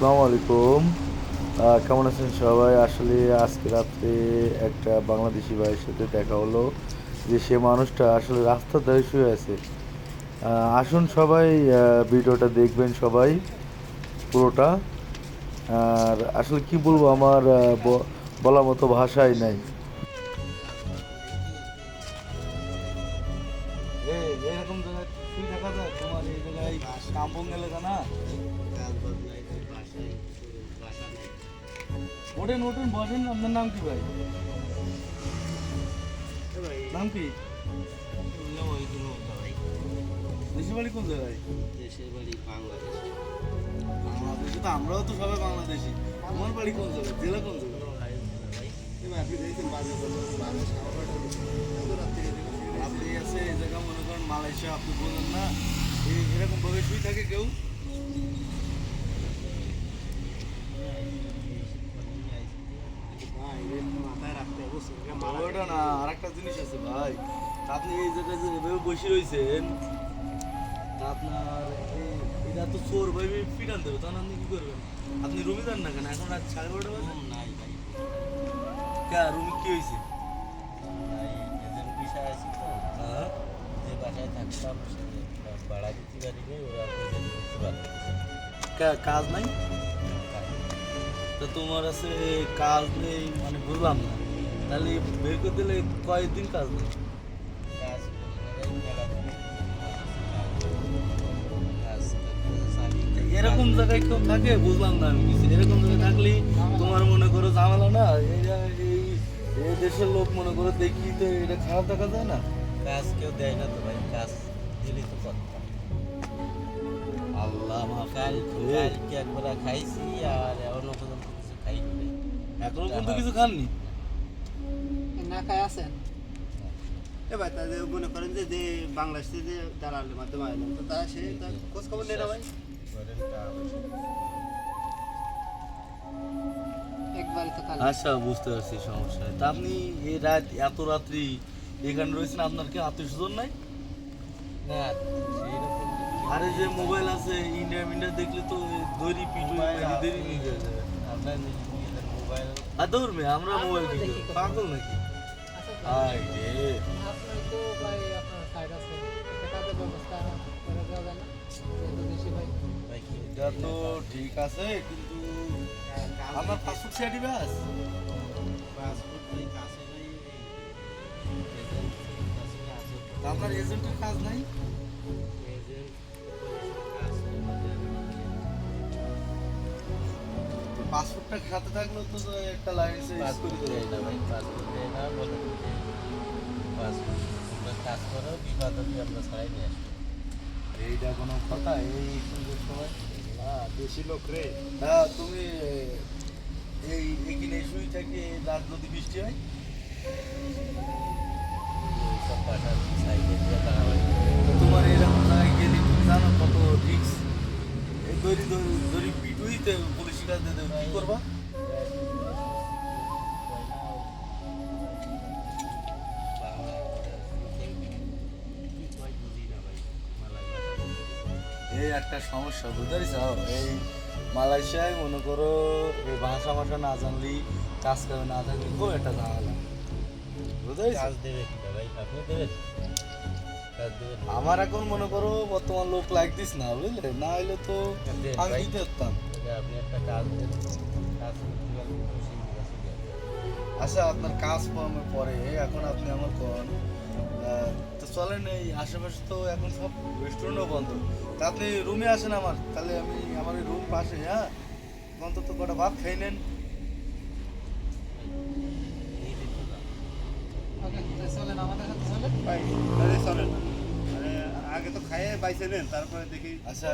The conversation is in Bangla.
আসসালামু আলাইকুম। কেমন আছেন সবাই? আসলে আজকে রাত্রে একটা বাংলাদেশি ভাইয়ের সাথে দেখা হলো যে সে মানুষটা আসলে রাস্তার ধারে শুয়ে আছে। আসুন সবাই ভিডিওটা দেখবেন সবাই পুরোটা। আর আসলে কি বলব আমার বলার মতো ভাষাই নাই। এরকম জায়গায় শুয়ে থাকা যায়? তোমার এই জায়গায় কাম্পং এলাকা না? ওঠেন ওঠেন বসেন, আপনার নাম কি ভাই? নাম কি? দেশের বাড়ি কোন জায়গায়? বাংলাদেশে তো আমরাও তো সবাই বাংলাদেশি। আমার বাড়ি কোন জায়গায়? জেলা কোন জায়গায়? আপনি আছে এই জায়গা মনে করেন মালয়েশিয়া, আপনি বলেন না এরকম ভাবে শুয়ে থাকে কেউ? জিনিস আছে ভাই। আপনি এই জায়গায় যে এভাবে বসে রয়েছেন আপনার এটা তো চোর ভাই পিটান দেবে তখন আপনি কি করবেন? আপনি রুমে যান না কেন? এখন রাত সাড়ে বারোটা বাজে। কে রুমে কি হয়েছে? হ্যাঁ? কে কাজ নাই? তো তোমার আছে কাজ নেই মানে বললাম না? তাহলে বের করে দিলে কয়েকদিন কাজ নেই। এরকম জায়গায় কেউ থাকে? বুঝলাম না আমি কিছু। এরকম জায়গায় থাকলেই তোমার মনে করো ঝামেলা না? এই দেশের লোক মনে করো দেখি তো এটা খারাপ দেখা যায় না? কাজ কেউ দেয় না তো ভাই কাজ দিলি তো আল্লাহ কাল কালকে একবার খাইছি আর এখনও পর্যন্ত কিছু খাই নাই এখনও কিন্তু কিছু খাননি? খায় আছেন? এবার তাদের মনে করেন যে যে বাংলাদেশে যে দালালের মাধ্যমে আইলেন তো তারা সে তার খোঁজ খবর নেই না ভাই? আচ্ছা বুঝতে পারছি সমস্যা। তা আপনি এই রাত এত রাত্রি এখানে রয়েছেন আপনার কি আত্মীয় স্বজন নাই? না আরে যে মোবাইল আছে ইন্ডিয়া মিন্ডিয়া দেখলে তো দড়ি পিটু দেরি নিয়ে যাবে আপনার মোবাইল। আর দৌড়বে আমরা মোবাইল। পাগল নাকি? এটা তো ঠিক আছে কিন্তু আমার পাসপোর্ট সাইডে ব্যাস পাসপোর্ট ভাই আপনার এজেন্টের কাজ নাই পাসপোর্টটা খাতে থাকলেও তো একটা লাইসেন্স করে দেয় না ভাই, পাসপোর্ট কাজ করো বিবাদ হলে আমরা ছাড়াই নিয়ে আসব এইটা কোনো কথা? এই সুন্দর সময়? হ্যাঁ দেশি লোক রে। হ্যাঁ তুমি এই এখানে শুই থেকে রাত যদি বৃষ্টি হয়? সব পাঠার সাইডে দিয়ে দাঁড়াবাড়ি তোমার এরকম জায়গায় গেলে তুমি জানো কত রিক্স এই দড়ি দড়ি- পিটুইতে পুলিশ কাজ দিয়ে দেবে কি করবা? এই একটা সমস্যা বুঝতে পারছ? এই মালয়েশিয়ায় মনে করো এই ভাষা ভাষা না জানলি কাজ করে না থাকলে খুব একটা ঝামেলা বুঝতে কাজ দেবে ভাই? আপনি দেবেন? আমার এখন মনে করো বর্তমান লোক লাগতিস না বুঝলে? না হলে তো আমি দিতে পারতাম। আপনি একটা কাজ। আচ্ছা আপনার কাজ কর্মে পরে এখন আপনি আমার কোন তো চলেন এই আশেপাশে তো এখন সব রেস্টুরেন্টও বন্ধ। তা আপনি রুমে আসেন আমার তাহলে আমি আমার রুম পাশে হ্যাঁ? অন্তত কটা ভাত খেয়ে নেন। আগে তো খাইয়ে বাইছে নেন তারপরে দেখি। আচ্ছা।